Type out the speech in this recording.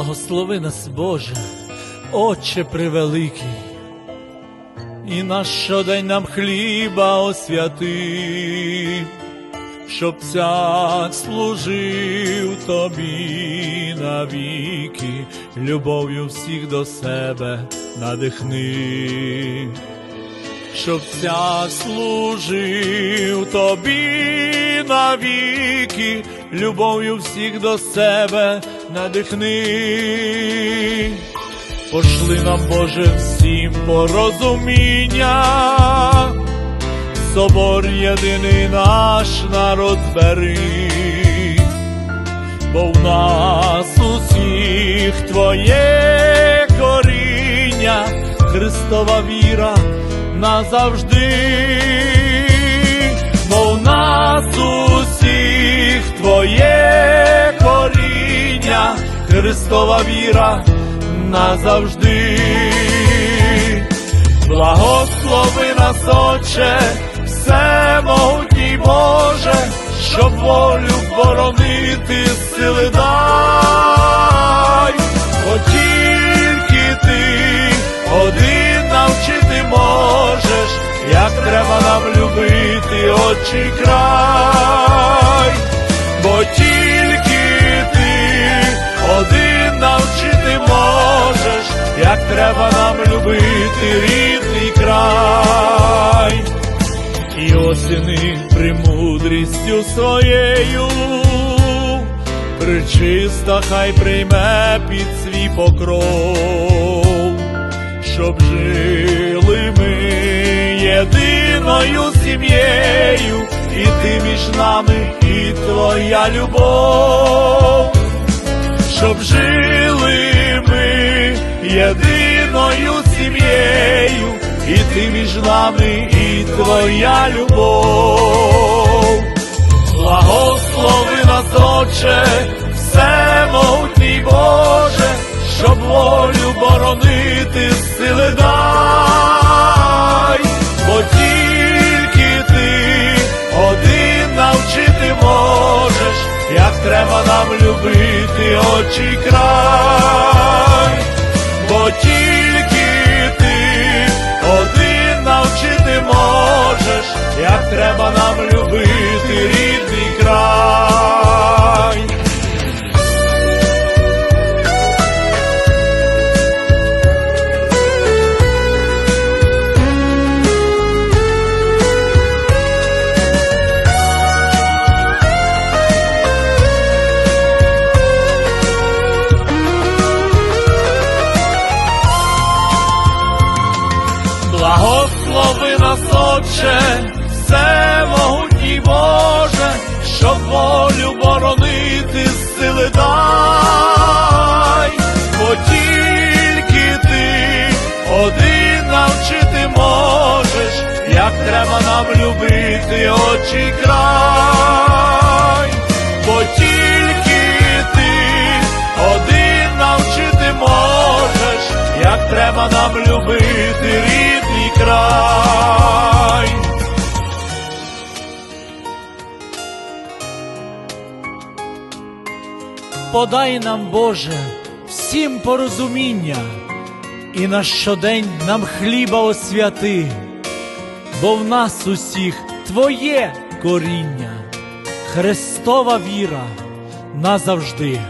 Благослови нас, Боже, Отче превеликий, і на щодень нам хліба освяти, щоб цяк служив тобі навіки, любов'ю всіх до себе надихни, щоб цяк служив тобі навіки, любов'ю всіх до себе надихни. Пошли нам, Боже, всім порозуміння, собор єдиний наш народ бери, бо в нас усіх Твоє коріння, Христова віра назавжди, Христова віра назавжди. Благослови нас, Отче, всемогутній Боже, щоб волю боронити сили дай, бо тільки ти один навчити можеш, як треба нам любити очі край, треба нам любити рідний край, і осени премудрістю своєю, причиста хай прийме під свій покров, щоб жили ми єдиною сім'єю, і ти між нами, і твоя любов і ти між нами, і твоя любов. Благослови нас, Отче, всемогутній Боже, щоб волю боронити сили дай, бо тільки ти один навчити можеш, як треба нам любити очі край, Благослови нас, Отче, всемогутній Боже, щоб волю боронити сили дай, бо тільки ти один навчити можеш, як треба нам любити очі край, Подай нам, Боже, всім порозуміння, і на щодень нам хліба освяти, бо в нас усіх Твоє коріння, Христова віра назавжди.